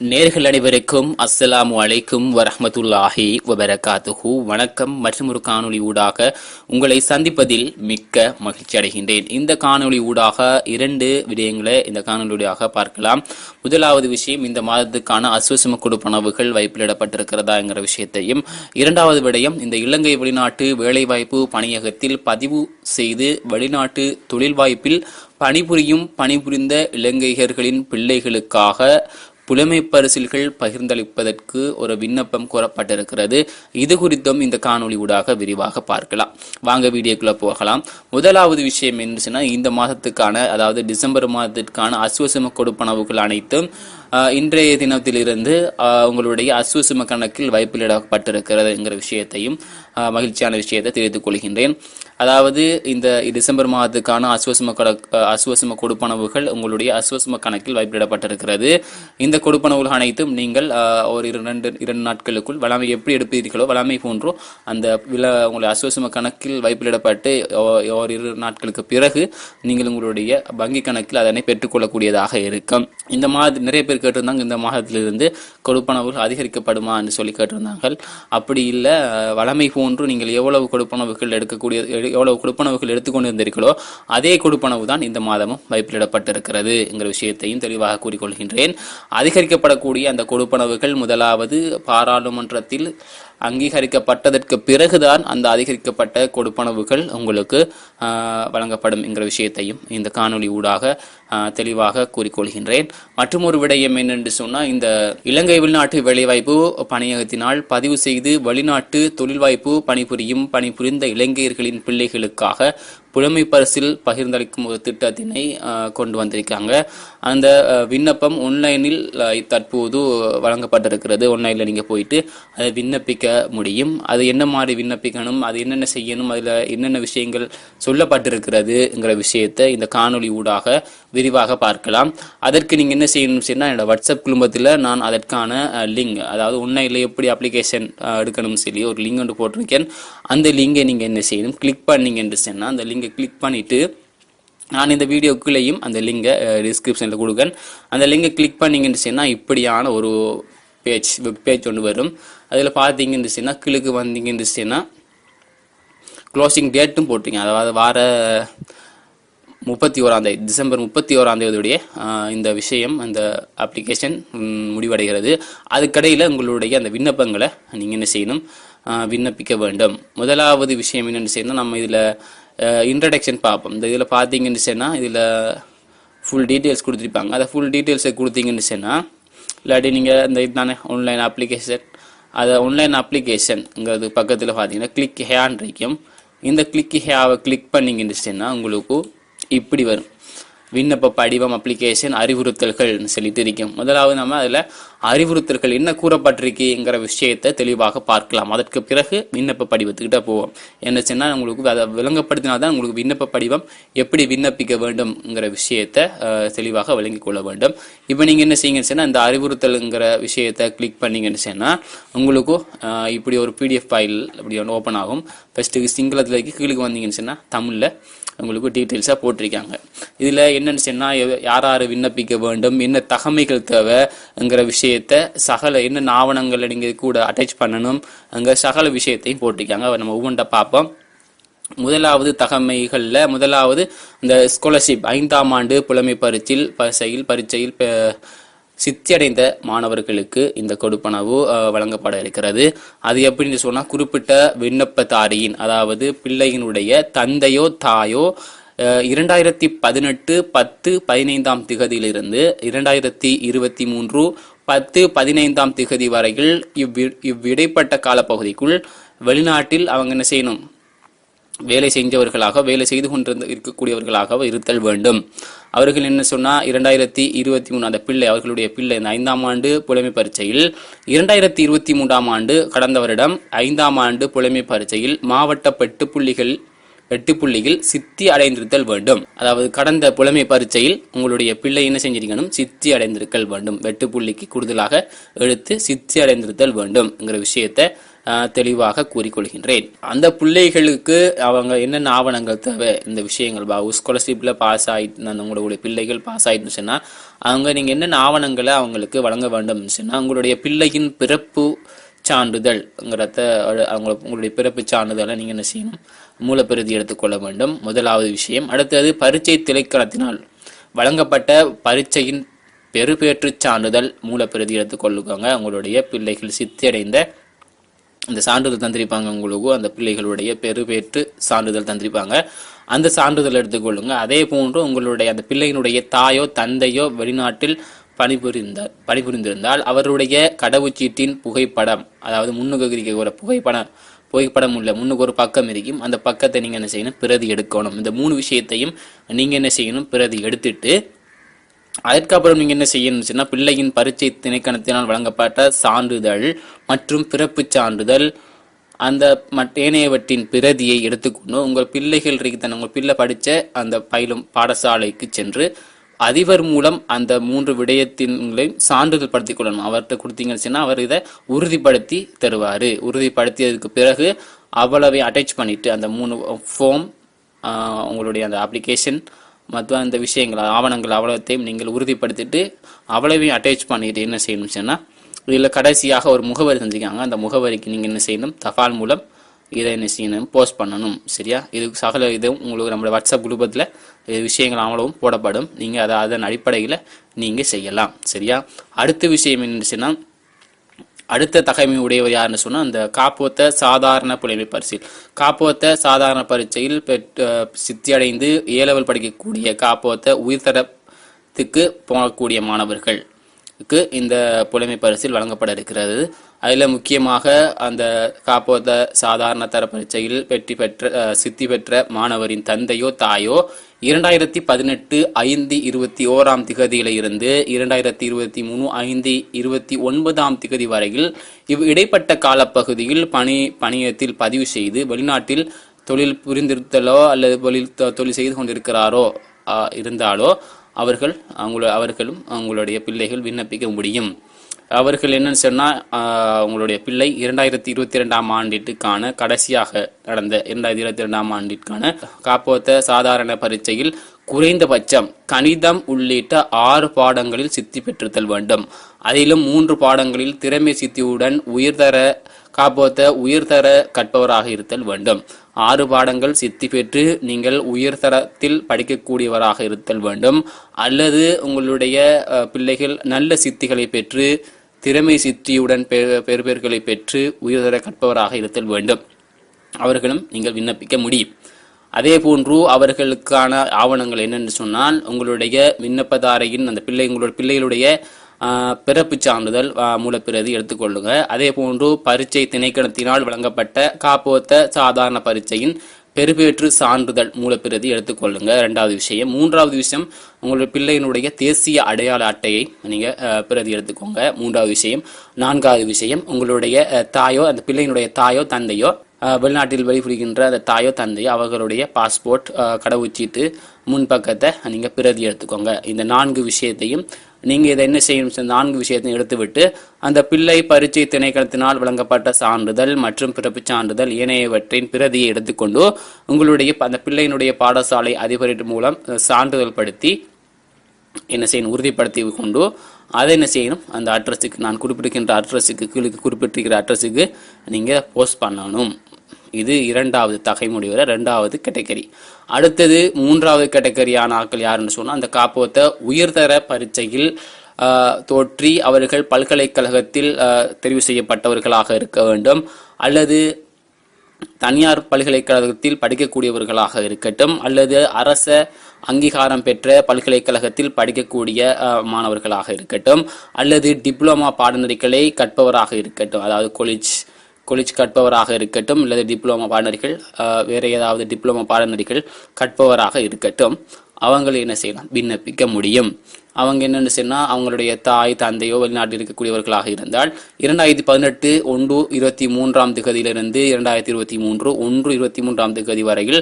நேர்கள் அனைவருக்கும் அஸ்ஸலாமு அலைக்கும் வரஹமத்துல்லாஹி வபரகாத்துஹு. வணக்கம். மற்றும் ஒரு காணொளி ஊடாக உங்களை சந்திப்பதில் மிக்க மகிழ்ச்சி அடைகின்றேன். இந்த காணொளி ஊடாக இரண்டு விடயங்களை இந்த காணொளி ஊடாக பார்க்கலாம். முதலாவது விஷயம் இந்த மாதத்துக்கான அஸ்வசம கொடுப்பனவுகள் வைப்பிலிடப்பட்டிருக்கிறதா என்கிற விஷயத்தையும் இரண்டாவது விடயம் இந்த இலங்கை வெளிநாட்டு வேலைவாய்ப்பு பணியகத்தில் பதிவு செய்து வெளிநாட்டு தொழில் வாய்ப்பில் பணிபுரியும் பணிபுரிந்த இலங்கையர்களின் பிள்ளைகளுக்காக புலமை பரிசில்கள் பகிர்ந்தளிப்பதற்கு ஒரு விண்ணப்பம் கூறப்பட்டிருக்கிறது. இது குறித்தும் இந்த காணொளி ஊடாக விரிவாக பார்க்கலாம். வாங்க வீடியோக்குள்ள போகலாம். முதலாவது விஷயம் என்ன இந்த மாதத்துக்கான அதாவது டிசம்பர் மாதத்திற்கான அசுவசம கொடுப்பனவுகள் அனைத்தும் இன்றைய தினத்திலிருந்து உங்களுடைய அஸ்வசம கணக்கில் வைப்பிலிடப்பட்டிருக்கிறதுங்கிற விஷயத்தையும் மகிழ்ச்சியான விஷயத்தை தெரிவித்துக் கொள்கின்றேன். அதாவது இந்த டிசம்பர் மாதத்துக்கான அஸ்வசம கணக்கு அஸ்வசம கொடுப்பனவுகள் உங்களுடைய அஸ்வசம கணக்கில் வைப்பிலிடப்பட்டிருக்கிறது. இந்த கொடுப்பனவுகள் அனைத்தும் நீங்கள் ஒரு இரண்டு இரண்டு நாட்களுக்குள் வளமை எப்படி எடுப்பீர்களோ வளமை போன்றோ அந்த வில உங்களுடைய அஸ்வசம கணக்கில் வைப்பிலிடப்பட்டு ஓ- ஒரு இரு நாட்களுக்கு பிறகு நீங்கள் உங்களுடைய வங்கி கணக்கில் அதனை பெற்றுக்கொள்ளக்கூடியதாக இருக்கும். இந்த மாத நிறைய பேர் கேட்டிருந்தாங்க. இந்த மாதத்திலிருந்து கொடுப்பனவுகள் அதிகரிக்கப்படுமா என்று சொல்லி கேட்டிருந்தாங்க அப்படி இல்லை வளமை போன்று நீங்கள் எவ்வளவு கொடுப்பனவுகள் எடுக்கக்கூடிய எவ்வளவு கொடுப்பனவுகள் எடுத்துக்கொண்டு இருந்தீர்களோ அதே கொடுப்பனவு தான் இந்த மாதமும் வைப்பிலிடப்பட்டிருக்கிறது என்கிற விஷயத்தையும் தெளிவாக கூறிக்கொள்கின்றேன். அதிகரிக்கப்படக்கூடிய அந்த கொடுப்பனவுகள் முதலாவது பாராளுமன்றத்தில் அங்கீகரிக்கப்பட்டதற்கு பிறகுதான் அந்த அதிகரிக்கப்பட்ட கொடுப்பனவுகள் உங்களுக்கு வழங்கப்படும் என்கிற விஷயத்தையும் இந்த காணொளி ஊடாக தெளிவாக கூறிக்கொள்கின்றேன். மற்றும் ஒரு விடயம் என்னென்று சொன்னால் இந்த இலங்கை வெளிநாட்டு வேலைவாய்ப்பு பணியகத்தினால் பதிவு செய்து வெளிநாட்டு தொழில் வாய்ப்பு பணிபுரியும் பணிபுரிந்த இலங்கையர்களின் பிள்ளைகளுக்காக புலமை பரிசில் பகிர்ந்தளிக்கும் ஒரு திட்டத்தினை கொண்டு வந்திருக்காங்க. அந்த விண்ணப்பம் ஆன்லைனில் தற்போது வழங்கப்பட்டிருக்கிறது. ஆன்லைனில் நீங்கள் போயிட்டு அதை விண்ணப்பிக்க முடியும். அது என்ன மாதிரி விண்ணப்பிக்கணும்? அது என்னென்ன செய்யணும்? அதில் என்னென்ன விஷயங்கள் சொல்லப்பட்டிருக்கிறதுங்கிற விஷயத்தை இந்த காணொலி ஊடாக விரிவாக பார்க்கலாம். அதற்கு நீங்கள் என்ன செய்யணும் சொன்னால் என்னோட வாட்ஸ்அப் குடும்பத்தில் நான் அதற்கான லிங்க் அதாவது உன்னையில் எப்படி அப்ளிகேஷன் எடுக்கணும்னு சொல்லி ஒரு லிங்க் ஒன்று போட்டிருக்கேன். அந்த லிங்கை நீங்கள் என்ன செய்யணும் கிளிக் பண்ணீங்கன்னு சொன்னால் அந்த லிங்கை கிளிக் பண்ணிவிட்டு நான் இந்த வீடியோக்குள்ளேயும் அந்த லிங்கை டிஸ்கிரிப்ஷனில் கொடுக்கேன் அந்த லிங்கை கிளிக் பண்ணீங்கன்னு சொன்னால் இப்படியான ஒரு பேஜ் வெப் பேஜ் ஒன்று வரும். அதில் பார்த்தீங்கன்னு சொன்னால் கிழக்கு வந்தீங்கன்னு சொன்னால் க்ளோசிங் டேட்டும் போட்டிங்க அதாவது வார முப்பத்தி ஓராம் தேதி டிசம்பர் முப்பத்தி ஓராம் தேதியுடைய இந்த விஷயம் அந்த அப்ளிகேஷன் முடிவடைகிறது. அதுக்கடையில் உங்களுடைய அந்த விண்ணப்பங்களை நீங்கள் என்ன செய்யணும்? விண்ணப்பிக்க வேண்டும். முதலாவது விஷயம் என்னென்னு செய்யணும்? நம்ம இதில் இன்ட்ரடக்ஷன் பார்ப்போம். இந்த இதில் பார்த்தீங்கன்னு சொன்னால் இதில் ஃபுல் டீட்டெயில்ஸ் கொடுத்துருப்பாங்க. அதை ஃபுல் டீட்டெயில்ஸை கொடுத்தீங்கன்னு சொன்னால் இல்லாட்டி நீங்கள் இந்த இதுதானே ஆன்லைன் அப்ளிகேஷன் அதை ஆன்லைன் அப்ளிகேஷன்ங்கிறது பக்கத்தில் பார்த்தீங்கன்னா கிளிக் ஹேன் இருக்கும் இந்த கிளிக் ஹேவை கிளிக் பண்ணீங்கன்னு சொன்னால் உங்களுக்கு இப்படி வரும். விண்ணப்ப படிவம் அப்ளிகேஷன் அறிவுறுத்தல்கள்னு சொல்லிட்டு இருக்கும். முதலாவது நம்ம அதில் அறிவுறுத்தல்கள் என்ன கூறப்பட்டிருக்குங்கிற விஷயத்தை தெளிவாக பார்க்கலாம். அதற்கு பிறகு விண்ணப்ப படிவத்துக்கிட்ட போவோம். என்ன சொன்னால் உங்களுக்கு அதை விளங்கப்படுத்தினால்தான் உங்களுக்கு விண்ணப்ப படிவம் எப்படி விண்ணப்பிக்க வேண்டும்ங்கிற விஷயத்தை தெளிவாக விளங்கிக் கொள்ள வேண்டும். இப்போ நீங்கள் என்ன செய்யுங்கன்னு சொன்னால் இந்த அறிவுறுத்தல்ங்கிற விஷயத்தை கிளிக் பண்ணீங்கன்னு சொன்னால் உங்களுக்கும் இப்படி ஒரு பிடிஎஃப் ஃபைல் அப்படி ஒன்று ஓப்பன் ஆகும். ஃபஸ்ட்டு சிங்களத்தில் கீழுக்கு வந்தீங்கன்னு சொன்னால் தமிழில் உங்களுக்கு டீட்டெயில்ஸாக போட்டிருக்காங்க. இதில் என்னென்னு சொன்னால் யார் யார் விண்ணப்பிக்க வேண்டும் என்ன தகமைகள் தேவைங்கிற விஷயத்தை சகல என்னென்ன ஆவணங்களை நீங்கள் கூட அட்டாச் பண்ணணும் அங்கே சகல விஷயத்தையும் போட்டிருக்காங்க. நம்ம ஒவ்வொன்றா பார்ப்போம். முதலாவது தகமைகளில் முதலாவது இந்த ஸ்காலர்ஷிப் ஐந்தாம் ஆண்டு புலமை பரிச்சில் பரிசையில் பரீட்சையில் சித்தியடைந்த மாணவர்களுக்கு இந்த கொடுப்பனவு வழங்கப்பட இருக்கிறது. அது எப்படின்னு சொன்னா குறிப்பிட்ட விண்ணப்பதாரியின் அதாவது பிள்ளையினுடைய தந்தையோ தாயோ இரண்டாயிரத்தி பதினெட்டு பத்து பதினைந்தாம் திகதியிலிருந்து இரண்டாயிரத்தி இருபத்தி மூன்று பத்து பதினைந்தாம் திகதி வரையில் இவ்வி இவ்விடைப்பட்ட காலப்பகுதிக்குள் வெளிநாட்டில் அவங்க என்ன செய்யணும்? வேலை செஞ்சவர்களாக வேலை செய்து கொண்டிருந்த இருக்கக்கூடியவர்களாக இருத்தல் வேண்டும். அவர்கள் என்ன சொன்னா இரண்டாயிரத்தி இருபத்தி மூணு அந்த பிள்ளை அவர்களுடைய பிள்ளை இந்த ஐந்தாம் ஆண்டு புலமை பரீட்சையில் இரண்டாயிரத்தி இருபத்தி மூன்றாம் ஆண்டு கடந்த வருடம் ஐந்தாம் ஆண்டு புலமை பரீட்சையில் மாவட்ட பெட்டு புள்ளிகள் எட்டு புள்ளியில் சித்தி அடைந்திருத்தல் வேண்டும். அதாவது கடந்த புலமை பரீட்சையில் உங்களுடைய பிள்ளை என்ன செஞ்சிருக்கணும்? சித்தி அடைந்திருத்தல் வேண்டும். வெட்டு புள்ளிக்கு கூடுதலாக எடுத்து சித்தி அடைந்திருத்தல் வேண்டும்ங்கிற விஷயத்தை தெளிவாக கூறிக்கொள்கின்றேன். அந்த பிள்ளைகளுக்கு அவங்க என்னென்ன ஆவணங்கள் தேவை? இந்த விஷயங்கள் பா ஸ்காலர்ஷிப்பில் பாஸ் ஆகிட்டு அந்த உங்களுடைய பிள்ளைகள் பாஸ் ஆயிட்டுன்னு சொன்னால் அவங்க நீங்கள் என்னென்ன ஆவணங்களை அவங்களுக்கு வழங்க வேண்டும்? சொன்னால் உங்களுடைய பிள்ளையின் பிறப்பு சான்றிதழ்ங்கிறத அவங்க உங்களுடைய பிறப்பு சான்றிதழை நீங்கள் என்ன செய்யணும்? மூலப்பிரதி எடுத்துக்கொள்ள வேண்டும். முதலாவது விஷயம். அடுத்தது பரீட்சை திளைக்களத்தினால் வழங்கப்பட்ட பரீட்சையின் பெறுபேற்று சான்றிதழ் மூலப்பிரதி எடுத்துக்கொள்ளுக்கோங்க உங்களுடைய பிள்ளைகள் சித்தியடைந்த அந்த சான்றிதழ் தந்திருப்பாங்க உங்களுக்கு அந்த பிள்ளைகளுடைய பெறுபேற்று சான்றிதழ் தந்திருப்பாங்க. அந்த சான்றிதழ் எடுத்துக்கொள்ளுங்க. அதே போன்று உங்களுடைய அந்த பிள்ளையினுடைய தாயோ தந்தையோ வெளிநாட்டில் பணிபுரிந்த பணிபுரிந்திருந்தால் அவருடைய கடவுச்சீட்டின் புகைப்படம் அதாவது முன்னுக்கு இருக்கிற ஒரு புகைப்படம் புகைப்படம் உள்ள முன்னுக்கு ஒரு பக்கம் இருக்கும். அந்த பக்கத்தை நீங்கள் என்ன செய்யணும்? பிரதி எடுக்கணும். இந்த மூணு விஷயத்தையும் நீங்கள் என்ன செய்யணும்? பிரதி எடுத்துட்டு அதற்கப்புறம் நீங்க என்ன செய்யணும் சொன்னா பிள்ளையின் பரீட்சை திணைக்கணத்தினால் வழங்கப்பட்ட சான்றிதழ் மற்றும் பிறப்புச் சான்றிதழ். அந்த மற்ற ஏனையவற்றின் பிரதியை எடுத்துக்கொண்டு உங்கள் பிள்ளைகள் இருக்குதானே உங்கள் பிள்ளை படித்த அந்த பயிலும் பாடசாலைக்கு சென்று அதிபர் மூலம் அந்த மூன்று விடயத்தின்களையும் சான்றிதழ் படுத்திக் கொள்ளணும். அவர்கிட்ட கொடுத்தீங்கன்னு சொன்னா அவர் இதை உறுதிப்படுத்தி தருவார். உறுதிப்படுத்தியதுக்கு பிறகு அவ்வளவை அட்டாச் பண்ணிட்டு அந்த மூணு ஃபார்ம் உங்களுடைய அந்த அப்ளிகேஷன் மற்ற அந்த விஷயங்கள் ஆவணங்கள் அவ்வளோத்தையும் நீங்கள் உறுதிப்படுத்திட்டு அவ்வளவையும் அட்டாச் பண்ணிட்டு என்ன செய்யணும் சொன்னால் இதில் கடைசியாக ஒரு முகவரி செஞ்சுக்காங்க அந்த முகவரிக்கு நீங்கள் என்ன செய்யணும்? தபால் மூலம் இதை என்ன செய்யணும்? போஸ்ட் பண்ணணும். சரியா? இது சகல இதுவும் உங்களுக்கு நம்மளோட வாட்ஸ்அப் குழுபத்தில் இது விஷயங்கள் அவ்வளவும் போடப்படும். நீங்கள் அதை அதன் அடிப்படையில் நீங்கள் செய்யலாம். சரியா? அடுத்த விஷயம் என்னச்சுன்னா அடுத்த தகைமை உடையவர் யாருன்னு சொன்னால் அந்த காப்போத்த சாதாரண புலைமை பரிசில். காப்போத்த சாதாரண பரீட்சையில் பெற்று சித்தியடைந்து ஏலவல் படிக்கக்கூடிய காப்போத்த உயிர்தரத்துக்கு போகக்கூடிய மாணவர்களுக்கு இந்த புலைமை பரிசில் வழங்கப்பட இருக்கிறது. அதில் முக்கியமாக அந்த காப்போத்த சாதாரண தர பரீட்சையில் வெற்றி பெற்ற சித்தி பெற்ற மாணவரின் தந்தையோ தாயோ இரண்டாயிரத்தி பதினெட்டு ஐந்து இருபத்தி ஓராம் திகதியிலிருந்து இரண்டாயிரத்தி இருபத்தி மூணு ஐந்து இருபத்தி ஒன்பதாம் திகதி வரையில் இவ் இடைப்பட்ட காலப்பகுதியில் பணி பணியத்தில் பதிவு செய்து வெளிநாட்டில் தொழில் புரிந்திருத்தலோ அல்லது தொழில் தொழில் செய்து கொண்டிருக்கிறாரோ இருந்தாலோ அவர்கள் அவங்கள அவர்களும் அவங்களுடைய பிள்ளைகள் விண்ணப்பிக்க முடியும். அவர்கள் என்னன்னு சொன்னால் அவங்களுடைய உங்களுடைய பிள்ளை இரண்டாயிரத்தி இருபத்தி ரெண்டாம் ஆண்டிற்கான கடைசியாக நடந்த இரண்டாயிரத்தி இருபத்தி ரெண்டாம் ஆண்டிற்கான காப்போத்த சாதாரண பரீட்சையில் குறைந்தபட்சம் கணிதம் உள்ளிட்ட ஆறு பாடங்களில் சித்தி பெற்றுத்தல் வேண்டும். அதிலும் மூன்று பாடங்களில் திறமை சித்தியுடன் உயர்தர காப்போத்த உயர்தர கற்பவராக இருத்தல் வேண்டும். ஆறு பாடங்கள் சித்தி பெற்று நீங்கள் உயர்தரத்தில் படிக்கக்கூடியவராக இருத்தல் வேண்டும். அல்லது உங்களுடைய பிள்ளைகள் நல்ல சித்திகளை பெற்று திறமை சித்தியுடன் பெ- பெறுபேறுகளை பெற்று உயர்தர கற்பவராக இருத்தல் வேண்டும். அவர்களும் நீங்கள் விண்ணப்பிக்க முடியும். அதே போன்று அவர்களுக்கான ஆவணங்கள் என்னென்னு சொன்னால் உங்களுடைய விண்ணப்பதாரையின் அந்த பிள்ளை உங்களுடைய பிள்ளைகளுடைய பிறப்பு பிறப்புச் சான்றிதழ் ஆஹ், மூலப்பிரதி எடுத்துக்கொள்ளுங்க அதே போன்று பரீட்சை திணைக்களத்தினால் வழங்கப்பட்ட காப்போத்த சாதாரண பரீட்சையின் பெறுபேற்று சான்றிதழ் மூலப்பிரதி எடுத்துக்கொள்ளுங்க ரெண்டாவது விஷயம். மூன்றாவது விஷயம் உங்களுடைய பிள்ளையினுடைய தேசிய அடையாள அட்டையை நீங்க பிரதி எடுத்துக்கோங்க. மூன்றாவது விஷயம். நான்காவது விஷயம் உங்களுடைய தாயோ அந்த பிள்ளையினுடைய தாயோ தந்தையோ வெளிநாட்டில் வெளிப்புரிகின்ற அந்த தாயோ தந்தையோ அவர்களுடைய பாஸ்போர்ட் கடவுச்சீட்டு முன்பக்கத்தை நீங்க பிரதி எடுத்துக்கோங்க. இந்த நான்கு விஷயத்தையும் நீங்கள் இதை என்ன செய்யணும்? இந்த நான்கு விஷயத்தையும் எடுத்துவிட்டு அந்த பிள்ளை பரீட்சை திணைக்களத்தினால் வழங்கப்பட்ட சான்றிதழ் மற்றும் பிறப்புச் சான்றிதழ் ஏனையவற்றின் பிரதியை எடுத்துக்கொண்டு உங்களுடைய அந்த பிள்ளையினுடைய பாடசாலை அதிபரின் மூலம் சான்றிதழ் படுத்தி என்ன செய்யணும்? உறுதிப்படுத்தி கொண்டு அதை என்ன செய்யணும்? அந்த அட்ரஸுக்கு நான் குறிப்பிட்டிருக்கின்ற அட்ரஸுக்கு கீழே குறிப்பிட்டிருக்கிற அட்ரஸுக்கு நீங்கள் போஸ்ட் பண்ணணும். இது இரண்டாவது தகை முடிவில் ரெண்டாவது கேட்டகரி. அடுத்தது மூன்றாவது கேட்டகரியான ஆட்கள் யாருன்னு சொன்னால் அந்த காப்போத்த உயர்தர பரீட்சையில் தோற்றி அவர்கள் பல்கலைக்கழகத்தில் தெரிவு செய்யப்பட்டவர்களாக இருக்க வேண்டும். அல்லது தனியார் பல்கலைக்கழகத்தில் படிக்கக்கூடியவர்களாக இருக்கட்டும் அல்லது அரச அங்கீகாரம் பெற்ற பல்கலைக்கழகத்தில் படிக்கக்கூடிய மாணவர்களாக இருக்கட்டும் அல்லது டிப்ளமா பாடநெறிகளை கற்பவராக இருக்கட்டும் அதாவது காலேஜ் காலேஜ் கற்பவராக இருக்கட்டும் அல்லது டிப்ளமோ பாடநெறிகள் வேறு ஏதாவது டிப்ளமோ பாடநெறிகள் கற்பவராக இருக்கட்டும் அவங்க என்ன செய்யலாம்? விண்ணப்பிக்க முடியும். அவங்க என்னென்னு சொன்னால் அவங்களுடைய தாய் தந்தையோ வெளிநாட்டில் இருக்கக்கூடியவர்களாக இருந்தால் இரண்டாயிரத்தி பதினெட்டு ஒன்று இருபத்தி மூன்றாம் திகதியிலிருந்து இரண்டாயிரத்தி இருபத்தி மூன்று ஒன்று இருபத்தி மூன்றாம் திகதி வரையில்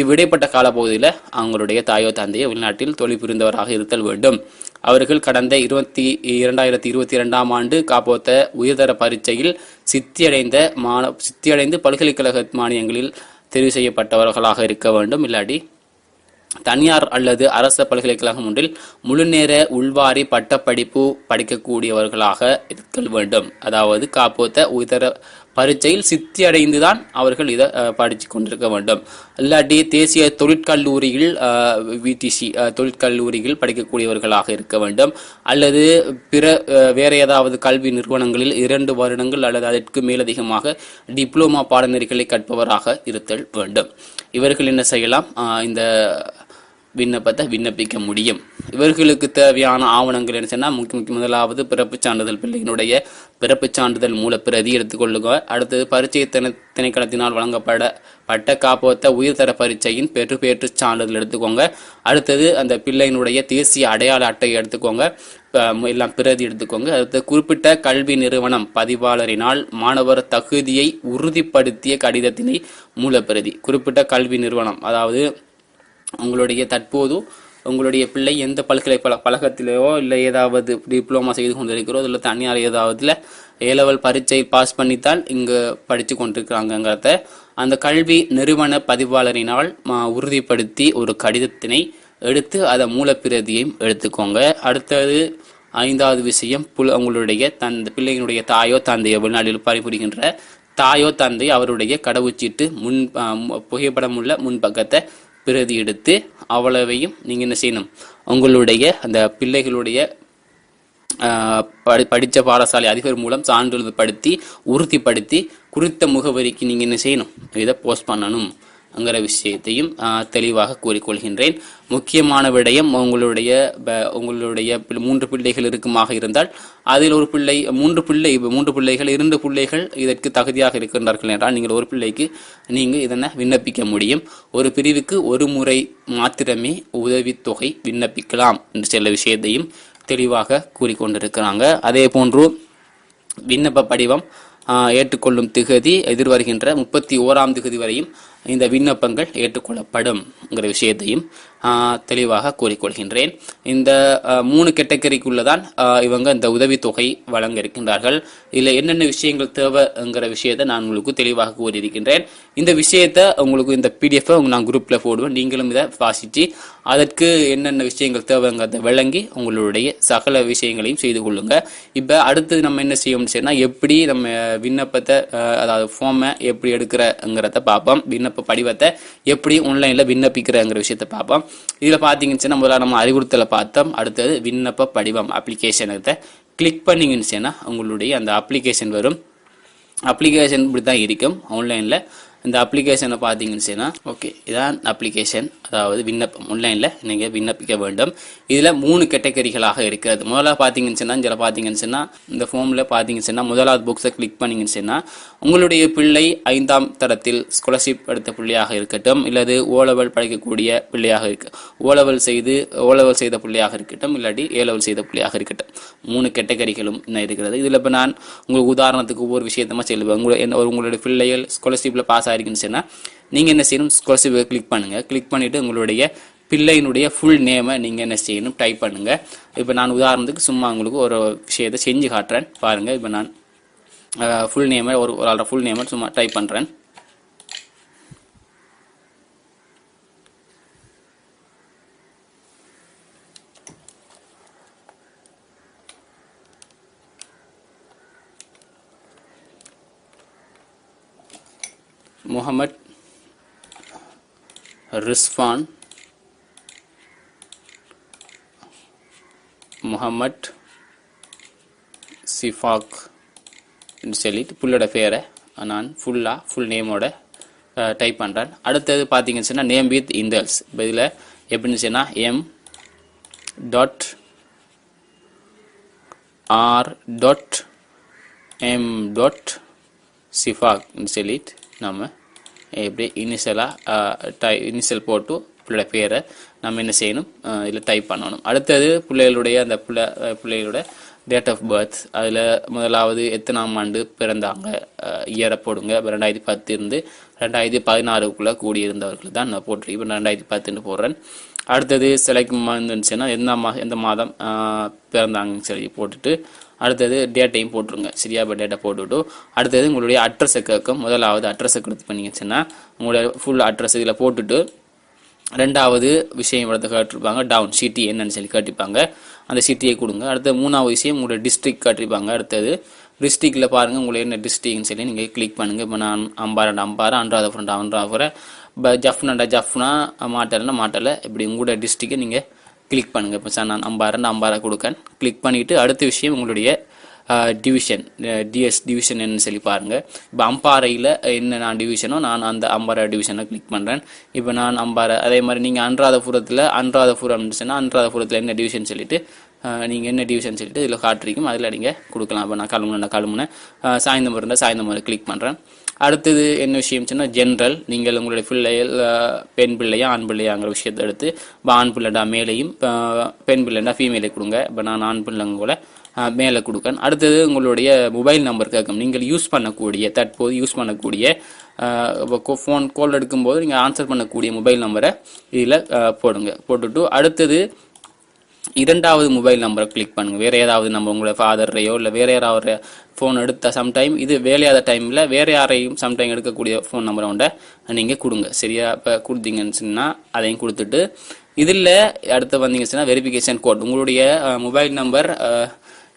இவ்விடைப்பட்ட காலப்பகுதியில் அவங்களுடைய தாயோ தந்தையோ வெளிநாட்டில் தொழில் புரிந்தவராக இருத்தல் வேண்டும். அவர்கள் கடந்த இருபத்தி இரண்டாயிரத்தி இருபத்தி இரண்டாம் ஆண்டு காப்போத்த உயர்தர பரீட்சையில் சித்தியடைந்த மாண சித்தியடைந்து பல்கலைக்கழக மானியங்களில் தெரிவு செய்யப்பட்டவர்களாக இருக்க வேண்டும். இல்லாடி தனியார் அல்லது அரச பல்கலைக்கழகம் ஒன்றில் முழுநேர உள்வாரி பட்டப்படிப்பு படிக்கக்கூடியவர்களாக இருக்க வேண்டும். அதாவது காப்போத்த உயர்தர பரீட்சையில் சித்தி அடைந்துதான் அவர்கள் இதை படித்து கொண்டிருக்க வேண்டும். இல்லாட்டி தேசிய தொழிற்கல்லூரியில் விடிசி தொழிற்கல்லூரியில் படிக்கக்கூடியவர்களாக இருக்க வேண்டும். அல்லது பிற வேற ஏதாவது கல்வி நிறுவனங்களில் இரண்டு வருடங்கள் அல்லது அதற்கு மேலதிகமாக டிப்ளோமா பாடநெறிகளை கற்பவராக இருத்தல் வேண்டும். இவர்கள் என்ன செய்யலாம்? இந்த விண்ணப்பத்தை விண்ணப்பிக்க முடியும். இவர்களுக்கு தேவையான ஆவணங்கள் என்ன சொன்னால் முக்கிய முக்கிய முதலாவது பிறப்புச் சான்றிதழ் பிள்ளையினுடைய பிறப்புச் சான்றிதழ் மூல பிரதி எடுத்துக்கொள்ளுங்க அடுத்தது பரீட்சை திணை திணைக்களத்தினால் வழங்கப்பட பட்ட காப்போத்த உயர்தர பரீட்சையின் பெற்று பேற்றுச் சான்றிதழ் எடுத்துக்கோங்க. அடுத்தது அந்த பிள்ளையினுடைய தேசிய அடையாள அட்டையை எடுத்துக்கோங்க. எல்லாம் பிரதி எடுத்துக்கோங்க. அடுத்து குறிப்பிட்ட கல்வி நிறுவனம் பதிவாளரினால் மாணவர் தகுதியை உறுதிப்படுத்திய கடிதத்தினை மூலப்பிரதி. குறிப்பிட்ட கல்வி நிறுவனம் அதாவது உங்களுடைய தற்போது உங்களுடைய பிள்ளை எந்த பல்கலைக்கழக பழகத்திலேயோ இல்லை ஏதாவது டிப்ளமா செய்து கொண்டிருக்கிறோ இல்லை தனியார் ஏதாவதுல ஏ லெவல் பரீட்சை பாஸ் பண்ணித்தான் இங்கு படித்து கொண்டிருக்கிறாங்கிறத அந்த கல்வி நிறுவன பதிவாளரினால் உறுதிப்படுத்தி ஒரு கடிதத்தினை எடுத்து அதை மூலப்பிரதியையும் எடுத்துக்கோங்க. அடுத்தது ஐந்தாவது விஷயம் புல் உங்களுடைய தன் பிள்ளையினுடைய தாயோ தந்தையோ வெளிநாட்டில் பணிபுரிகின்ற தாயோ தந்தை அவருடைய கடவுச்சீட்டு முன் புகைப்படம் உள்ள புகைப்படமுள்ள முன்பக்கத்தை பிரதி எடுத்து அவ்வளவையும் நீங்க என்ன செய்யணும்? உங்களுடைய அந்த பிள்ளைகளுடைய ஆஹ், படி படித்த பாடசாலை அதிபர் மூலம் சான்றிதழ் படுத்தி உறுதிப்படுத்தி குறித்த முகவரிக்கு நீங்க என்ன செய்யணும்? இதை போஸ்ட் பண்ணணும். ங்கிற விஷயத்தையும் தெளிவாக கூறிக்கொள்கின்றேன். முக்கியமான விடயம் உங்களுடைய ப- உங்களுடைய மூன்று பிள்ளைகள் இருக்குமாக இருந்தால் அதில் ஒரு பிள்ளை மூன்று பிள்ளை மூன்று பிள்ளைகள் இரண்டு பிள்ளைகள் இதற்கு தகுதியாக இருக்கின்றார்கள் என்றால் நீங்கள் ஒரு பிள்ளைக்கு நீங்கள் இதனை விண்ணப்பிக்க முடியும். ஒரு பிரிவுக்கு ஒரு முறை மாத்திரமே உதவித்தொகை விண்ணப்பிக்கலாம் என்று சில விஷயத்தையும் தெளிவாக கூறிக்கொண்டிருக்கிறாங்க. அதே போன்று விண்ணப்ப படிவம் ஏற்றுக்கொள்ளும் திகதி எதிர்வருகின்ற முப்பத்தி ஓராம் திகதி வரையும் இந்த விண்ணப்பங்கள் ஏற்றுக்கொள்ளப்படும்ங்கிற விஷயத்தையும் தெளிவாக கூறிக்கொள்கின்றேன். இந்த மூணு கேட்டகரிக்குள்ளதான் தான் இவங்க இந்த உதவித்தொகை வழங்க இருக்கின்றார்கள் இதில் என்னென்ன விஷயங்கள் தேவைங்கிற விஷயத்தை நான் உங்களுக்கு தெளிவாக கூறியிருக்கின்றேன். இந்த விஷயத்தை உங்களுக்கு இந்த பிடிஎஃப் நான் குரூப்பில் போடுவேன். நீங்களும் இதை வாசித்து அதற்கு என்னென்ன விஷயங்கள் தேவைங்கிறத விளங்கி உங்களுடைய சகல விஷயங்களையும் செய்து கொள்ளுங்க. இப்போ அடுத்தது நம்ம என்ன செய்யணும்னு சொன்னால் எப்படி நம்ம விண்ணப்பத்தை அதாவது ஃபார்மை எப்படி எடுக்கிறங்கிறத பார்ப்போம். விண்ணப்ப படிவத்தை எப்படி ஆன்லைனில் விண்ணப்பிக்கிறங்கிற விஷயத்தை பார்ப்போம். இதில் பார்த்தீங்கன்னு சொன்னா முதல்ல நம்ம அறிவுறுத்தலை பார்த்தோம். அடுத்தது விண்ணப்ப படிவம் அப்ளிகேஷன் கிளிக் பண்ணிங்கன்னு உங்களுடைய அந்த அப்ளிகேஷன் வரும். அப்ளிகேஷன் இப்படி தான் இருக்கும் ஆன்லைனில் இந்த அப்ளிகேஷனை பார்த்தீங்கன்னு சொன்னால் ஓகே இதான் அப்ளிகேஷன் அதாவது விண்ணப்பம். ஆன்லைனில் நீங்கள் விண்ணப்பிக்க வேண்டும். இதில் மூணு கேட்டகரிகளாக இருக்கிறது. முதல்ல பார்த்தீங்கன்னு சொன்னால் இதில் பார்த்தீங்கன்னு சொன்னால் இந்த ஃபார்மில் பார்த்தீங்கன்னு சொன்னால் முதலாவது புக்ஸை கிளிக் பண்ணிங்கன்னு சொன்னால் உங்களுடைய பிள்ளை ஐந்தாம் தரத்தில் ஸ்காலர்ஷிப் எடுத்த பிள்ளையாக இருக்கட்டும் இல்லது ஓலவல் படிக்கக்கூடிய பிள்ளையாக இருக்கு ஓலவல் செய்து ஓலவல் செய்த பிள்ளையாக இருக்கட்டும் இல்லாட்டி ஏலவல் செய்த பிள்ளையாக இருக்கட்டும். மூணு கேட்டகரிகளும் இன்னும் இருக்கிறது. இதில் இப்போ நான் உங்களுக்கு உதாரணத்துக்கு ஒவ்வொரு விஷயத்தமாக சொல்லுவேன். உங்களை ஒரு உங்களுடைய பிள்ளைகள் ஸ்காலர்ஷிப்பில் பாஸ் ஆகிருக்குன்னு சொன்னால் நீங்கள் என்ன செய்யணும்? ஸ்காலர்ஷிப்பை கிளிக் பண்ணுங்கள் கிளிக் பண்ணிவிட்டு உங்களுடைய பிள்ளையினுடைய ஃபுல் நேமை நீங்கள் என்ன செய்யணும்? டைப் பண்ணுங்கள் இப்போ நான் உதாரணத்துக்கு சும்மா உங்களுக்கு ஒரு விஷயத்தை செஞ்சு காட்டுறேன். பாருங்கள் இப்போ நான் ஃபுல் நேமை ஒரு ஒரு ஆளோட ஃபுல் நேமை சும்மா டைப் பண்ணுறேன் முகமட் ரிஸ்வான் முகமட் சிஃபாக் என்று சொல்லிட்டு புள்ளோட பேரை நான் ஃபுல்லாக ஃபுல் நேமோட டைப் பண்ணுறேன் அடுத்தது பார்த்தீங்கன்னு சொன்னால் நேம் வித் இந்தல்ஸ் இப்போ இதில் எப்படின்னு சொன்னால் M dot R dot M dot சிஃபாக்னு சொல்லிட்டு நம்ம எப்படி இனிஷியலாக டை இனிஷியல் போட்டு பிள்ளை பேரை நம்ம என்ன செய்யணும் இதில் டைப் பண்ணணும். அடுத்தது பிள்ளைகளுடைய அந்த பிள்ளை பிள்ளைகளோட டேட் ஆஃப் பர்த் அதில் முதலாவது எத்தனாம் ஆண்டு பிறந்தாங்க இயரை போடுங்க. இப்போ ரெண்டாயிரத்தி பத்து இருந்து ரெண்டாயிரத்தி பதினாறுக்குள்ளே கூடியிருந்தவர்கள் தான் நான் போட்டிருக்கேன் இப்போ ரெண்டாயிரத்தி பத்துன்னு போடுறேன். அடுத்தது சிலைக்கு இருந்துச்சுன்னா எந்த மா எந்த மாதம் பிறந்தாங்கன்னு சொல்லி போட்டுட்டு அடுத்தது டேட்டையும் போட்டுருங்க. சரியா? இப்போ டேட்டா போட்டுவிட்டு அடுத்தது உங்களுடைய அட்ரஸை கேட்கும் முதலாவது அட்ரஸை கொடுத்து பண்ணிங்கச்சுன்னா உங்களுடைய ஃபுல் அட்ரஸ் இதில் போட்டுட்டு ரெண்டாவது விஷயம் இடத்த கேட்டிருப்பாங்க டவுன் சிட்டி என்னன்னு சொல்லி கேட்டிருப்பாங்க. அந்த சிட்டியை கொடுங்க. அடுத்த மூணாவது விஷயம் உங்களோட டிஸ்ட்ரிக்ட் கேட்டிருப்பாங்க. அடுத்தது டிஸ்ட்ரிக்டில் பாருங்கள் உங்களுக்கு என்ன டிஸ்ட்ரிக்னு சொல்லி நீங்கள் கிளிக் பண்ணுங்கள் இப்போ நான் அம்பாரண்டா அம்பாரா அன்றாத ஃப்ரெண்ட் அன்றாத இப்போ ஜஃப்னாண்டா ஜஃப்னா மாட்டலைன்னா மாட்டலை இப்படி உங்களோட டிஸ்ட்ரிக்கை நீங்கள் கிளிக் பண்ணுங்கள் இப்போ சார் நான் அம்பாரண்டா அம்பாரா கொடுக்கேன் கிளிக் பண்ணிவிட்டு அடுத்த விஷயம் உங்களுடைய டிவிஷன் டிஎஸ் டிவிஷன் என்னன்னு சொல்லி பாருங்கள் இப்போ அம்பாறையில் என்ன நான் டிவிஷனோ நான் அந்த அம்பாறை டிவிஷனை கிளிக் பண்ணுறேன் இப்போ நான் அம்பாறை அதே மாதிரி நீங்கள் அன்றாதபுரத்தில் அன்றாதபுரம் சொன்னால் அன்றாதபுரத்தில் என்ன டிவிஷன் சொல்லிட்டு நீங்கள் என்ன டிவிஷன் சொல்லிட்டு இதில் காட்டுறீங்க அதில் நீங்கள் கொடுக்கலாம். இப்போ நான் கழுமுனை கழுமுனை சாயந்தரம் இருந்தால் சாயந்தரம் கிளிக் பண்ணுறேன் அடுத்தது என்ன விஷயம் சொன்னால் ஜென்ரல் நீங்கள் உங்களுடைய பிள்ளைகள் பெண் பிள்ளையா ஆண் பிள்ளையாங்கிற விஷயத்தை எடுத்து இப்போ ஆண் பிள்ளைடா மேலையும் பெண் பிள்ளைண்டா ஃபீமேலே கொடுங்க. இப்போ நான் ஆண் பிள்ளைங்க கூட மேலே கொடுக்கேன் அடுத்தது உங்களுடைய மொபைல் நம்பர் கேட்கும் நீங்கள் யூஸ் பண்ணக்கூடிய தற்போது யூஸ் பண்ணக்கூடிய இப்போ ஃபோன் கால் எடுக்கும்போது நீங்கள் ஆன்சர் பண்ணக்கூடிய மொபைல் நம்பரை இதில் போடுங்க. போட்டுட்டு அடுத்தது இரண்டாவது மொபைல் நம்பரை கிளிக் பண்ணுங்கள் வேறு ஏதாவது நம்ம உங்களோட ஃபாதரையோ இல்லை வேறு யாராவது ஃபோன் எடுத்த சம்டைம் இது வேலையாத டைமில் வேறு யாரையும் சம்டைம் எடுக்கக்கூடிய ஃபோன் நம்பரை உண்ட நீங்கள் கொடுங்க. சரியா? இப்போ கொடுத்தீங்கன்னு சொன்னால் அதையும் கொடுத்துட்டு இதில் அடுத்து வந்தீங்கன்னு சொன்னால் வெரிஃபிகேஷன் கோட் உங்களுடைய மொபைல் நம்பர்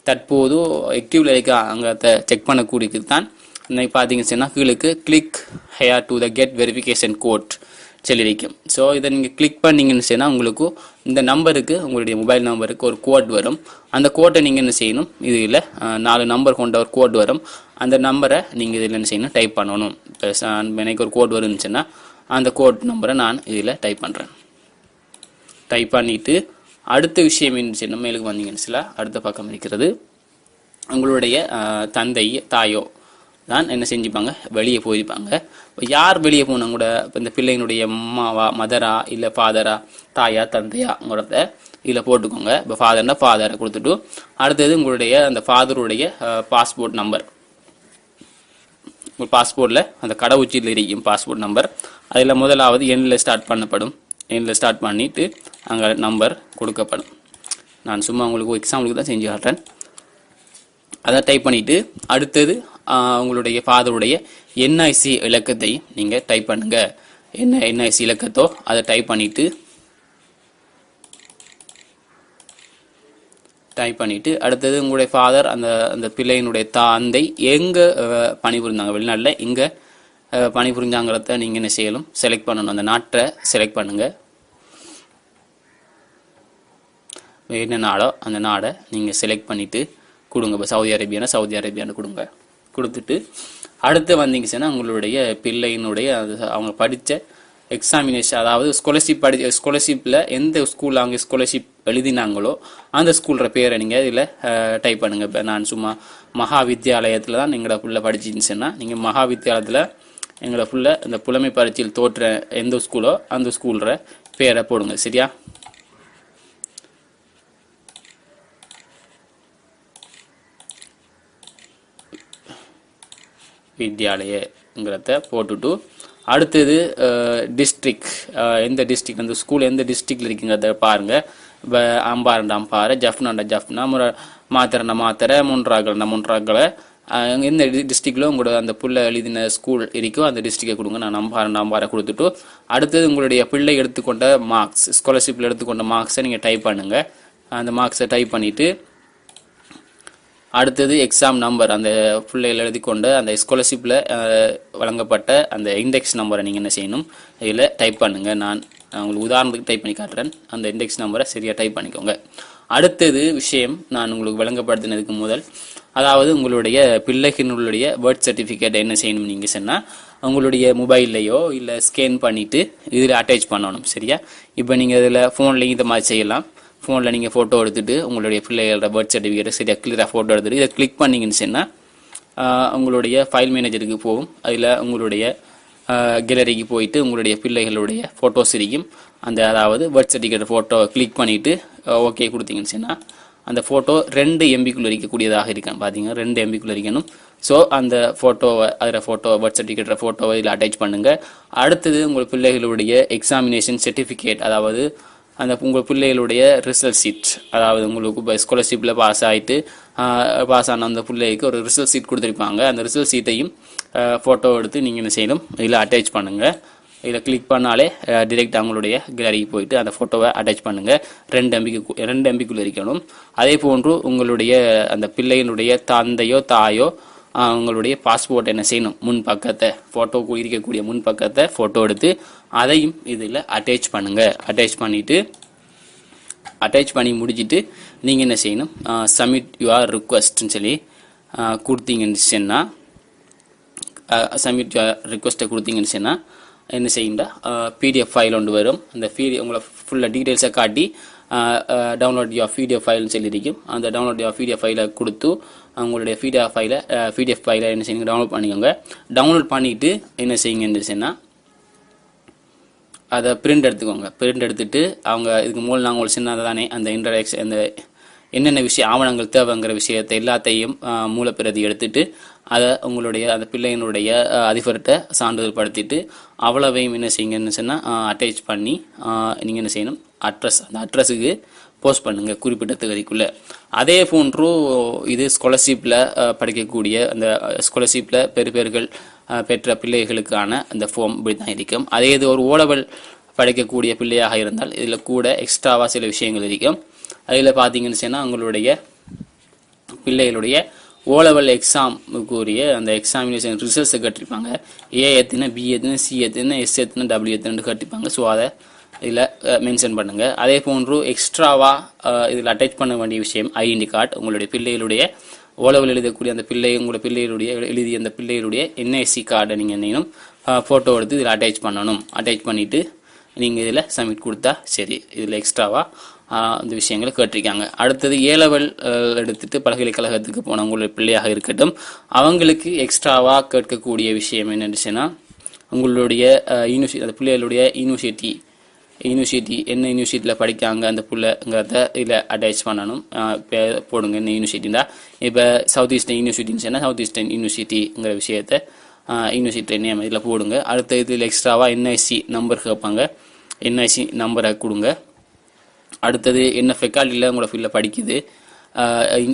தற்போது ஆக்டிவ்ல இருக்கா அங்கே செக் பண்ணக்கூடியது தான் இன்னைக்கு பார்த்தீங்கன்னு சொன்னால் கீழுக்கு click here to the get verification code சொல்லி வைக்கும் ஸோ இதை நீங்கள் கிளிக் பண்ணிங்கன்னு சொன்னால் உங்களுக்கு இந்த நம்பருக்கு உங்களுடைய மொபைல் நம்பருக்கு ஒரு கோட் வரும். அந்த கோட்டை நீங்கள் என்ன செய்யணும்? இதில் நாலு நம்பர் கொண்ட ஒரு கோட் வரும். அந்த நம்பரை நீங்கள் இதில் என்ன செய்யணும்? டைப் பண்ணணும். இப்போ எனக்கு ஒரு கோட் வரும்னுச்சுன்னா அந்த கோட் நம்பரை நான் இதில் டைப் பண்ணுறேன் டைப் பண்ணிட்டு அடுத்த விஷயம் என்ன செய்யணும்? மேலுக்கு வந்தீங்கன்னு சில அடுத்த பக்கம் இருக்கிறது உங்களுடைய தந்தை தாயோ தான் என்ன செஞ்சுப்பாங்க? வெளியே போயிருப்பாங்க. இப்போ யார் வெளியே போனால் கூட இப்போ இந்த பிள்ளையினுடைய அம்மாவா மதரா இல்லை ஃபாதரா தாயா தந்தையாங்கிறத இதில் போட்டுக்கோங்க. இப்போ ஃபாதர்னா ஃபாதரை கொடுத்துட்டு அடுத்தது உங்களுடைய அந்த ஃபாதருடைய பாஸ்போர்ட் நம்பர் உங்கள் பாஸ்போர்ட்டில் அந்த கடவுச்சியில் இருக்கும் பாஸ்போர்ட் நம்பர் அதில் முதலாவது எண்ணில் ஸ்டார்ட் பண்ணப்படும். எண்ணில் ஸ்டார்ட் பண்ணிவிட்டு அங்கே நம்பர் கொடுக்கப்படும். நான் சும்மா உங்களுக்கு எக்ஸாம்பிளுக்கு தான் செஞ்சு காட்டுறேன். அதை டைப் பண்ணிவிட்டு அடுத்தது உங்களுடைய ஃபாதருடைய என்ஐசி இலக்கத்தை நீங்கள் டைப் பண்ணுங்க. என்ன என்ஐசி இலக்கத்தோ அதை டைப் பண்ணிட்டு டைப் பண்ணிட்டு அடுத்தது உங்களுடைய ஃபாதர் அந்த அந்த பிள்ளையினுடைய தந்தை எங்கே பணிபுரிந்தாங்க? வெளிநாட்டில் இங்கே பணிபுரிஞ்சாங்கிறத நீங்கள் என்ன செய்யணும்? செலக்ட் பண்ணணும். அந்த நாட்டை செலக்ட் பண்ணுங்கள் என்ன நாடோ அந்த நாடை நீங்கள் செலக்ட் பண்ணிவிட்டு கொடுங்க. இப்போ சவுதி அரேபியானா சவுதி அரேபியான்னு கொடுங்க. கொடுத்துட்டு அடுத்து வந்தீங்கன்னா உங்களுடைய பிள்ளையினுடைய அது அவங்க படித்த எக்ஸாமினேஷன் அதாவது ஸ்காலர்ஷிப் படி ஸ்காலர்ஷிப்பில் எந்த ஸ்கூலில் அவங்க ஸ்காலர்ஷிப் எழுதினாங்களோ அந்த ஸ்கூலோட பேரை நீங்கள் இதில் டைப் பண்ணுங்கள் இப்போ நான் சும்மா மகா வித்யாலயத்தில் தான் எங்களோட புள்ள படிச்சிருந்துச்சுன்னா நீங்கள் மகா வித்யாலயத்தில் எங்களை ஃபுல்லாக இந்த புலமை பரீட்சையில் தோற்ற எந்த ஸ்கூலோ அந்த ஸ்கூலில் பேரை போடுங்க. சரியா? வித்யாலயங்கிறத போட்டுட்டு அடுத்தது டிஸ்ட்ரிக் எந்த டிஸ்ட்ரிக் அந்த ஸ்கூல் எந்த டிஸ்ட்ரிக்டில் இருக்குங்கிறத பாருங்கள் இப்போ அம்பாரண்டா அம்பாறை ஜஃப்னாண்டா ஜஃப்னா முற மாத்திரண்டா மாத்திரை முன்றாகலண்டா முன்றாகலை. எந்த டிஸ்ட்ரிக்டில் உங்களோட அந்த புள்ள எழுதின ஸ்கூல் இருக்கோ அந்த டிஸ்ட்ரிக்டை கொடுங்க. நான் அம்பாரண்டா அம்பாறை கொடுத்துட்டு அடுத்தது உங்களுடைய பிள்ளை எடுத்துக்கொண்ட மார்க்ஸ் ஸ்காலர்ஷிப்பில் எடுத்துக்கொண்ட மார்க்ஸை நீங்கள் டைப் பண்ணுங்கள் அந்த மார்க்ஸை டைப் பண்ணிவிட்டு அடுத்தது எக்ஸாம் நம்பர் அந்த பிள்ளைகள் எழுதி கொண்டு அந்த ஸ்காலர்ஷிப்பில் வழங்கப்பட்ட அந்த இண்டெக்ஸ் நம்பரை நீங்கள் என்ன செய்யணும்? இதில் டைப் பண்ணுங்கள் நான் நான் உங்களுக்கு உதாரணத்துக்கு டைப் பண்ணி காட்டுறேன். அந்த இண்டெக்ஸ் நம்பரை சரியாக டைப் பண்ணிக்கோங்க. அடுத்தது விஷயம் நான் உங்களுக்கு விளங்கப்படுத்தினதுக்கு முதல் அதாவது உங்களுடைய பிள்ளைகளுடைய பர்த் சர்டிஃபிகேட் என்ன செய்யணும் நீங்கள் சொன்னால் உங்களுடைய மொபைல்லையோ இல்லை ஸ்கேன் பண்ணிவிட்டு இதில் அட்டாச் பண்ணணும் சரியா? இப்போ நீங்கள் இதில் ஃபோன்லேயும் இந்த மாதிரி செய்யலாம். ஃபோனில் நீங்கள் ஃபோட்டோ எடுத்துகிட்டு உங்களுடைய பிள்ளைகளோட பர்த் சர்டிஃபிகேட்டை சரியாக கிளியராக ஃபோட்டோ எடுத்துகிட்டு இதை கிளிக் பண்ணீங்கன்னு சொன்னால் உங்களுடைய ஃபைல் மேனேஜருக்கு போகும். அதில் உங்களுடைய கேலரிக்கு போயிட்டு உங்களுடைய பிள்ளைகளுடைய ஃபோட்டோஸ் இருக்கும். அந்த அதாவது பர்த் சர்டிஃபிகேட் ஃபோட்டோ கிளிக் பண்ணிவிட்டு ஓகே கொடுத்தீங்கன்னு சொன்னால் அந்த ஃபோட்டோ ரெண்டு எம்பிக்குள்ள இருக்கக்கூடியதாக இருக்கணும் பார்த்தீங்கன்னா ரெண்டு எம்பிக்குள்ள இருக்கணும். ஸோ அந்த ஃபோட்டோவை அதில் ஃபோட்டோ பர்த் சர்டிஃபிகேட் ஃபோட்டோவை இதில் அட்டாச் பண்ணுங்கள் அடுத்தது உங்கள் பிள்ளைகளுடைய எக்ஸாமினேஷன் சர்டிஃபிகேட் அதாவது அந்த உங்கள் பிள்ளைகளுடைய ரிசல்ட் சீட் அதாவது உங்களுக்கு இப்போ ஸ்காலர்ஷிப்பில் பாஸ் ஆகிட்டு பாஸ் ஆன அந்த பிள்ளைக்கு ஒரு ரிசல்ட் சீட் கொடுத்துருப்பாங்க. அந்த ரிசல்ட் சீட்டையும் ஃபோட்டோ எடுத்து நீங்கள் என்ன செய்யணும்? இதில் அட்டாச் பண்ணுங்கள் இதில் கிளிக் பண்ணாலே டிரெக்ட் அவங்களுடைய கேலரிக்கு போயிட்டு அந்த ஃபோட்டோவை அட்டாச் பண்ணுங்கள் ரெண்டு எம்பிக்கு ரெண்டு எம்பிக்குள்ளே இருக்கணும். அதே போன்று உங்களுடைய அந்த பிள்ளையினுடைய தந்தையோ தாயோ அவங்களுடைய உங்களுடைய பாஸ்போர்ட் என்ன செய்யணும்? முன் பக்கத்தை ஃபோட்டோ இருக்கக்கூடிய முன் பக்கத்தை ஃபோட்டோ எடுத்து அதையும் இதில் அட்டாச் பண்ணுங்கள் அட்டாச் பண்ணிவிட்டு அட்டாச் பண்ணி முடிச்சுட்டு நீங்கள் என்ன செய்யணும்? சப்மிட் யுவர் ரிக்வஸ்ட்னு சொல்லி கொடுத்தீங்கன்னு சொன்னால் சப்மிட் ரிக்வஸ்ட்டை கொடுத்தீங்கன்னு சொன்னால் என்ன செய்யுண்டா? பிடிஎஃப் ஃபைல் ஒன்று வரும். அந்த பிடி உங்களை ஃபுல்லாக டீட்டெயில்ஸை காட்டி டவுன்லோட் யோர் பிடிஎஃப் ஃபைல்னு சொல்லியிருக்கும் அந்த டவுன்லோட் யோர் பிடிஎஃப் ஃபைலை கொடுத்து உங்களுடைய பிடிஎஃப் ஃபைலை பிடிஎஃப் ஃபைலை என்ன செய்யுங்க டவுன்லோட் பண்ணிக்கோங்க. டவுன்லோட் பண்ணிவிட்டு என்ன செய்யுங்கன்னு சொன்னால் அதை பிரிண்ட் எடுத்துக்கோங்க. பிரிண்ட் எடுத்துட்டு அவங்க இதுக்கு மூலம் நாங்கள் ஒரு சின்னதானே தானே அந்த இன்ட்ரடக்ஷன் அந்த என்னென்ன விஷயம் ஆவணங்கள் தேவைங்கிற விஷயத்தை எல்லாத்தையும் மூலப்பிரதி எடுத்துட்டு அதை உங்களுடைய அந்த பிள்ளையினுடைய அதிபர்கிட்ட சான்றிதழ் படுத்திட்டு அவ்வளவையும் என்ன செய்யுங்கன்னு சொன்னால் அட்டாச் பண்ணி நீங்கள் என்ன செய்யணும் அட்ரஸ் அந்த அட்ரஸுக்கு போஸ்ட் பண்ணுங்க குறிப்பிட்ட தேதிக்குள்ள. அதே போன்று இது ஸ்காலர்ஷிப்பில் படிக்கக்கூடிய அந்த ஸ்காலர்ஷிப்பில் பெறுபேறுகள் பெற்ற பிள்ளைகளுக்கான அந்த ஃபார்ம் இப்படி தான் இருக்கும். அதே இது ஒரு ஓலவல் படிக்கக்கூடிய பிள்ளையாக இருந்தால் இதில் கூட எக்ஸ்ட்ராவாக சில விஷயங்கள் இருக்கும். அதில் பார்த்தீங்கன்னு சொன்னால் உங்களுடைய பிள்ளைகளுடைய ஓலவல் எக்ஸாமுக்குரிய அந்த எக்ஸாமினேஷன் ரிசல்ட்ஸை கட்டிருப்பாங்க. ஏ எத்தனை பி எத்தனை சி எத்தனை எஸ் எத்தனை டபிள்யூ எத்தனை கட்டிருப்பாங்க ஸோ அதை இதில் மென்ஷன் பண்ணுங்கள் அதே போன்று எக்ஸ்ட்ராவாக இதில் அட்டாச் பண்ண வேண்டிய விஷயம் ஐடென்டி கார்டு உங்களுடைய பிள்ளைகளுடைய ஓலவில் எழுதக்கூடிய அந்த பிள்ளை உங்களுடைய பிள்ளைகளுடைய எழுதிய அந்த பிள்ளைகளுடைய என்ஐசி கார்டை நீங்கள் என்னையும் ஃபோட்டோ எடுத்து இதில் அட்டாச் பண்ணணும். அட்டாச் பண்ணிவிட்டு நீங்கள் இதில் சப்மிட் கொடுத்தா சரி. இதில் எக்ஸ்ட்ராவாக இந்த விஷயங்களை கேட்டிருக்காங்க. அடுத்தது ஏலவல் எடுத்துட்டு பல்கலைக்கழகத்துக்கு போன பிள்ளையாக இருக்கட்டும் அவங்களுக்கு எக்ஸ்ட்ராவாக கேட்கக்கூடிய விஷயம் என்னென்னுச்சுன்னா உங்களுடைய யூனிவர்சிட்டி அந்த பிள்ளைகளுடைய யூனிவர்சிட்டி யூனிவர்சிட்டி என்ன யூனிவர்சிட்டியில் படிக்காங்க அந்த பிள்ளைங்கிறத இதில் அட்டாச் பண்ணணும். இப்போ போடுங்க என்ன யூனிவர்சிட்டினா இப்போ சவுத் ஈஸ்டர்ன் யூனிவர்சிட்டின்னு சொன்னால் சவுத் ஈஸ்டர்ன் யூனிவர்சிட்டிங்கிற விஷயத்த யூனிவர்சிட்டி நேம் இதில் போடுங்க. அடுத்த இதில் எக்ஸ்ட்ராவாக என்ஐசி நம்பர் கேட்பாங்க என்ஐசி நம்பரை கொடுங்க. அடுத்தது என்ன ஃபெக்காலிட்டியில் உங்களோட ஃபீல்டில் படிக்குது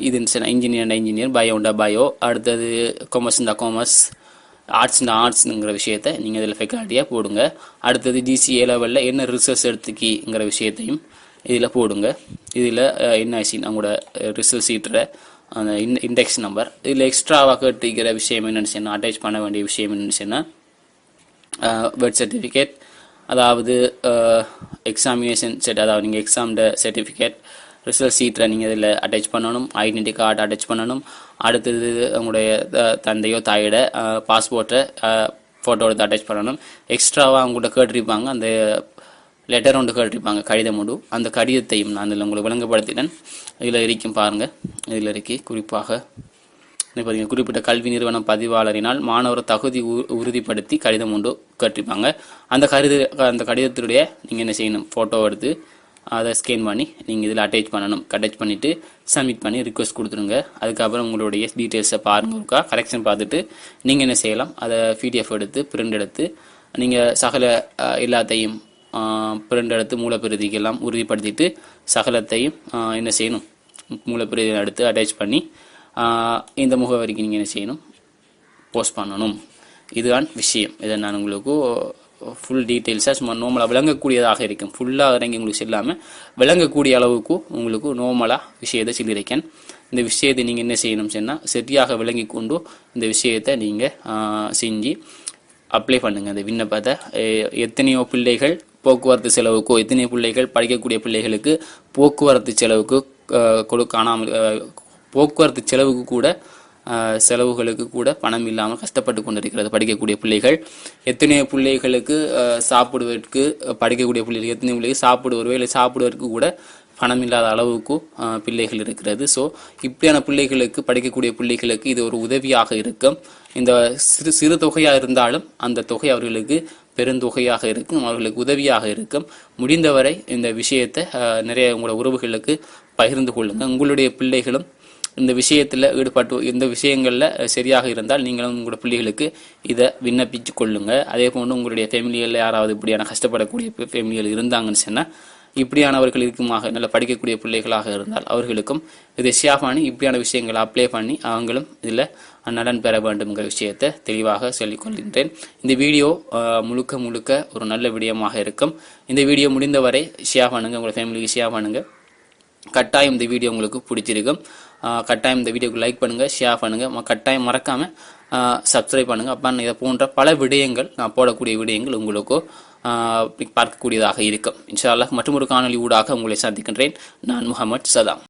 இது இன்ஜினியர் இன்ஜினியர் பயோண்டா பயோ அடுத்தது காமர்ஸ்ண்டா காமர்ஸ் ஆர்ட்ஸ்ண்டா ஆர்ட்ஸ்ங்கிற விஷயத்த நீங்கள் இதில் ஃபெக்காலிட்டியாக போடுங்க. அடுத்தது டிசிஏ லெவலில் என்ன ரிசர்ச் எடுத்துக்கிங்கிற விஷயத்தையும் இதில் போடுங்க. இதில் என்ஐசி நம்மளோட ரிசல்ட் சீட்டில் அந்த இன் இண்டெக்ஸ் நம்பர் இதில் எக்ஸ்ட்ராவாக கேட்டுக்கிற விஷயம் என்னென்னு சொன்னால் அட்டாச் பண்ண வேண்டிய விஷயம் என்னென்னு சொன்னால் பர்த் சர்டிஃபிகேட் அதாவது எக்ஸாமினேஷன் செட் அதாவது நீங்கள் எக்ஸாம்ட சர்டிஃபிகேட் ரிசல்ட் சீட்டில் நீங்கள் இதில் அட்டாச் பண்ணணும் ஐடென்டி கார்டு அட்டாச் பண்ணணும். அடுத்தது உங்களுடைய தந்தையோ தாயோட பாஸ்போர்ட்டை ஃபோட்டோ எடுத்து அட்டாச் பண்ணணும். எக்ஸ்ட்ராவாக அவங்கள்ட்ட கேட்டிருப்பாங்க அந்த லெட்டர் ஒன்று கேட்டிருப்பாங்க கடிதம் ஒன்று. அந்த கடிதத்தையும் நான் இதில் உங்களுக்கு விளங்கப்படுத்தினேன். இதில் இருக்கும் பாருங்கள் இதில் இருக்கி குறிப்பாக பார்த்தீங்கன்னா குறிப்பிட்ட கல்வி நிறுவனம் பதிவாளரினால் மாணவர் தகுதி உ- உறுதிப்படுத்தி கடிதம் ஒன்று கேட்டிருப்பாங்க அந்த கடித அந்த கடிதத்துடைய நீங்கள் என்ன செய்யணும் ஃபோட்டோ எடுத்து அதை ஸ்கேன் பண்ணி நீங்கள் இதில் அட்டாச் பண்ணணும். அட்டாச் பண்ணிவிட்டு சப்மிட் பண்ணி ரிக்வஸ்ட் கொடுத்துருங்க அதுக்கப்புறம் உங்களுடைய டீட்டெயில்ஸை பாருங்க. ஒருக்கா கரெக்ஷன் பார்த்துட்டு நீங்கள் என்ன செய்யலாம் அதை பிடிஎஃப் எடுத்து பிரிண்ட் எடுத்து நீங்கள் சகல எல்லாத்தையும் பிரிண்ட் எடுத்து மூலப்பிரதிக்கெல்லாம் உறுதிப்படுத்திட்டு சகலத்தையும் என்ன செய்யணும் மூலப்பிரதி எடுத்து அட்டாச் பண்ணி இந்த முகவரிக்கு நீங்கள் என்ன செய்யணும்? போஸ்ட் பண்ணணும். இதுதான் விஷயம். இதை நான் உங்களுக்கு ஃபுல் டீட்டெயில்ஸாக சும்மா நோமலாக விளங்கக்கூடியதாக இருக்கும். ஃபுல்லாக இறங்கி உங்களுக்கு செல்லாமல் விளங்கக்கூடிய அளவுக்கு உங்களுக்கு நோமலாக விஷயத்தை சொல்லியிருக்கேன். இந்த விஷயத்தை நீங்கள் என்ன செய்யணும் சொன்னால் சரியாக விளங்கி கொண்டு இந்த விஷயத்தை நீங்கள் செஞ்சு அப்ளை பண்ணுங்கள் அந்த விண்ணப்பத்தை எத்தனையோ பிள்ளைகள் போக்குவரத்து செலவுக்கோ எத்தனையோ பிள்ளைகள் படிக்கக்கூடிய பிள்ளைகளுக்கு போக்குவரத்து செலவுக்கு கொடு காணாமல் போக்குவரத்து செலவுக்கு கூட செலவுகளுக்கு கூட பணம் இல்லாமல் கஷ்டப்பட்டு கொண்டிருக்கிறது படிக்கக்கூடிய பிள்ளைகள். எத்தனையோ பிள்ளைகளுக்கு சாப்பிடுவதற்கு படிக்கக்கூடிய பிள்ளைகள் எத்தனை பிள்ளைகள் சாப்பிடு இல்லை சாப்பிடுவதற்கு கூட பணம் இல்லாத அளவுக்கு பிள்ளைகள் இருக்கிறது. ஸோ இப்படியான பிள்ளைகளுக்கு படிக்கக்கூடிய பிள்ளைகளுக்கு இது ஒரு உதவியாக இருக்கும். இந்த சிறு சிறு தொகையாக இருந்தாலும் அந்த தொகை அவர்களுக்கு பெருந்தொகையாக இருக்கும் அவர்களுக்கு உதவியாக இருக்கும். முடிந்தவரை இந்த விஷயத்தை நிறைய உங்களோட உறவுகளுக்கு பகிர்ந்து கொள்ளுங்கள். உங்களுடைய பிள்ளைகளும் இந்த விஷயத்தில் ஈடுபட்டு இந்த விஷயங்களில் சரியாக இருந்தால் நீங்களும் உங்களோட பிள்ளைகளுக்கு இதை விண்ணப்பிச்சு கொள்ளுங்கள் அதே போன்று உங்களுடைய ஃபேமிலியில் யாராவது இப்படியான கஷ்டப்படக்கூடிய ஃபேமிலிகள் இருந்தாங்கன்னு சொன்னால் இப்படியானவர்கள் இருக்குமாக நல்ல படிக்கக்கூடிய பிள்ளைகளாக இருந்தால் அவர்களுக்கும் இதை ஷேர் பண்ணி இப்படியான விஷயங்களை அப்ளை பண்ணி அவங்களும் இதில் நலன் பெற வேண்டும்ங்கிற விஷயத்தை தெளிவாக சொல்லிக் கொள்கின்றேன். இந்த வீடியோ முழுக்க முழுக்க ஒரு நல்ல விடயமாக இருக்கும். இந்த வீடியோ முடிந்தவரை ஷேர் பண்ணுங்கள் உங்கள் ஃபேமிலிக்கு ஷேர் பண்ணுங்கள் கட்டாயம் இந்த வீடியோ உங்களுக்கு பிடிச்சிருக்கும். கட்டாயம் இந்த வீடியோக்கு லைக் பண்ணுங்கள் ஷேர் பண்ணுங்கள் கட்டாயம் மறக்காமல் சப்ஸ்கிரைப் பண்ணுங்க. அப்போ இதை போன்ற பல விடயங்கள் நான் போடக்கூடிய விடயங்கள் உங்களுக்கு பார்க்கக்கூடியதாக இருக்கும். இன்ஷா அல்லாஹ் மற்றும் ஒரு காணொளி ஊடாக உங்களை சந்திக்கின்றேன். நான் முகமது சதாம்.